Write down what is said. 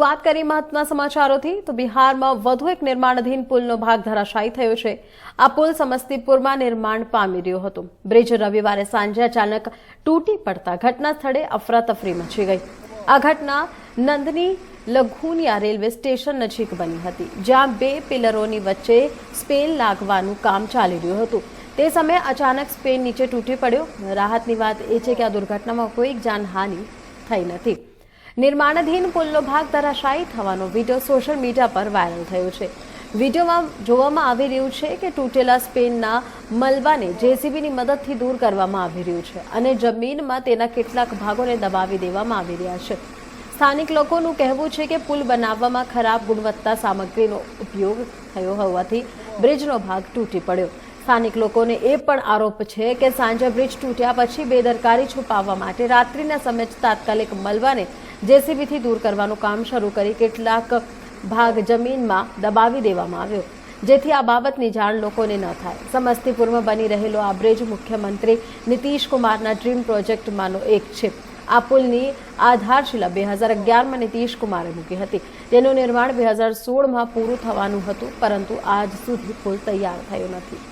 વાત કરી મહત્વના સમાચારોથી, તો બિહારમાં વધુ એક નિર્માણાધીન પુલનો ભાગ ધરાશાયી થયો છે. આ પુલ સમસ્તીપુરમાં નિર્માણ પામી રહ્યો હતો. બ્રિજ રવિવારે સાંજે અચાનક તૂટી પડતા ઘટના સ્થળે અફરાતફરી મચી ગઈ. આ ઘટના નંદની લઘુનિયા રેલવે સ્ટેશન નજીક બની હતી, જ્યાં બે પિલરોની વચ્ચે સ્પેન લાગવાનું કામ ચાલી રહ્યું હતું. તે સમયે અચાનક સ્પેન નીચે તૂટી પડ્યો. રાહતની વાત એ છે કે આ દુર્ઘટનામાં કોઈ જાનહાનિ થઈ નથી. નિર્માણાધીન પુલનો ભાગ ધરાશાયી થવાનો વીડિયો સોશિયલ મીડિયા પર વાયરલ થયો છે. વિડીયોમાં જોવામાં આવી રહ્યું છે કે તૂટેલા સ્પેનના મલબાને જેસીબીની મદદથી દૂર કરવામાં આવી રહ્યું છે અને જમીનમાં તેના કેટલાક ભાગોને દબાવી દેવામાં આવી રહ્યા છે. સ્થાનિક લોકોનું કહેવું છે કે પુલ બનાવવામાં ખરાબ ગુણવત્તા સામગ્રીનો ઉપયોગ થયો હોવાથી બ્રિજનો ભાગ તૂટી પડ્યો. સ્થાનિક લોકોને એ પણ આરોપ છે કે સાંજે બ્રિજ તૂટ્યા પછી બેદરકારી છુપાવવા માટે રાત્રિના સમયે તાત્કાલિક મલબાને જેસીબીથી દૂર કરવાનું કામ શરૂ કરી કેટલાક ભાગ જમીનમાં દબાવી દેવામાં આવ્યો. જેથી આ બાબતની જાણ લોકોને ન થાય. સમસ્તીપુરમાં બની રહેલો આ બ્રિજ મુખ્યમંત્રી નીતિશ કુમારના ડ્રીમ પ્રોજેક્ટમાંનો એક છે. આ પુલની આધારશિલા બે હજાર અગિયારમાં નીતિશ કુમારે મૂકી હતી. તેનું નિર્માણ બે હજાર સોળમાં પૂરું થવાનું હતું, પરંતુ આજ સુધી પુલ તૈયાર થયો નથી.